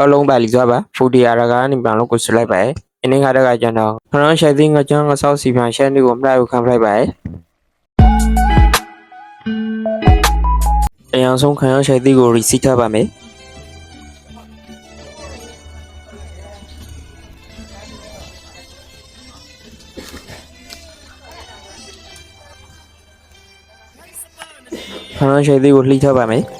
အားလုံးပါလီသွားပါဖူဒီယာရကနေပြန်လို့ကိုစလိုက်ပါအင်းငါတကကျွန်တော်ခရမ်းရှိသိငါချမ်းငါဆောက်စီပြန်ရှက်နေကိုမလိုက်ဘူးခံပလိုက်ပါအရင်ဆုံးခရမ်းရှိသိကို receipt ထားပါမယ်ခရမ်းရှိသိကိုလှိထားပါမယ်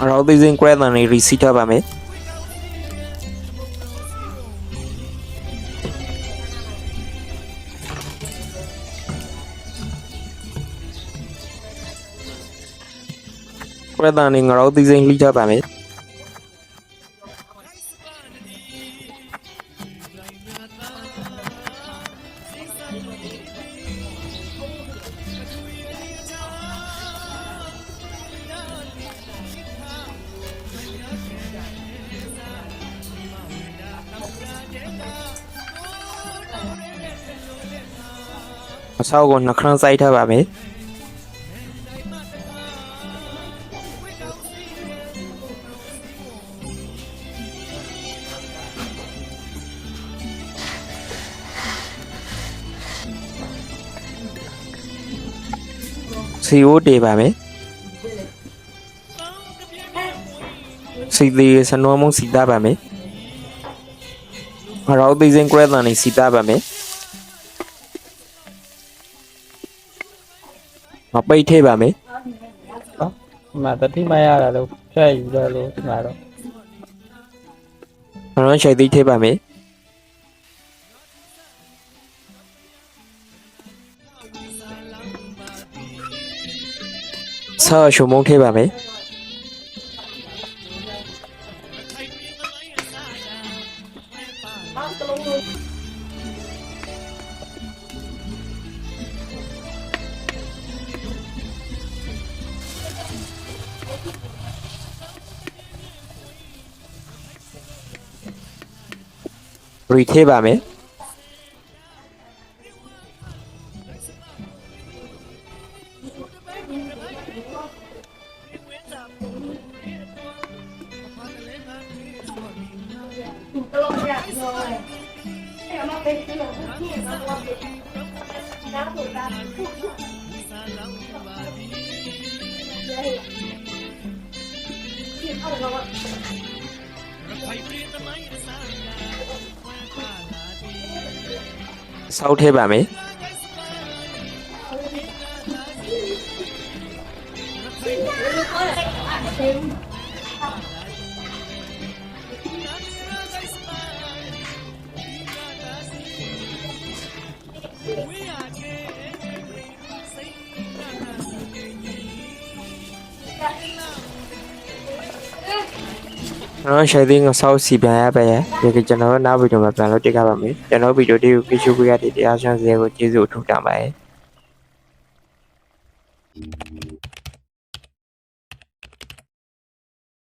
အရောသေးစင်းကွဲတန်လေး receipt ထားပါမယ်ကွဲတန်လေးငရောသေးစင်းလှိထားပါမယ် အဆောက်ကိုနှခရမ်းစိုက်ထားပါမယ်စီအိုးတေးပါမယ်စီသေးစနွမ်းမုံစီတာပါမယ်မရောက်သေးစင်ကွဲတန်နေစီတာပါမယ် မပိတ်ထည့်ပါမယ်ဒီမှာတတိမရတာလို့ဖြတ်ယူတယ်လို့ဒီမှာတော့။ဘရန်ရှိုက် သိထည့်ပါမယ်။ဆောရှုံမုံထည့်ပါမယ်။ရီထည့်ပါမယ်။ ဆောက်ထည့်ပါမယ်။ ကျွန်တော်ရှိုက်သိငါဆောက်စီပြန်ရပါရဲ့။ဒီကကျွန်တော်နောက်ဗီဒီယိုမှာပြန်လို့တက်ကြပါမယ်။ကျွန်တော်ဗီဒီယိုတွေကိုကြည့်ရှုပေးရတဲ့တရားရှင်စရာကိုကျေးဇူးအထူးတင်ပါတယ်။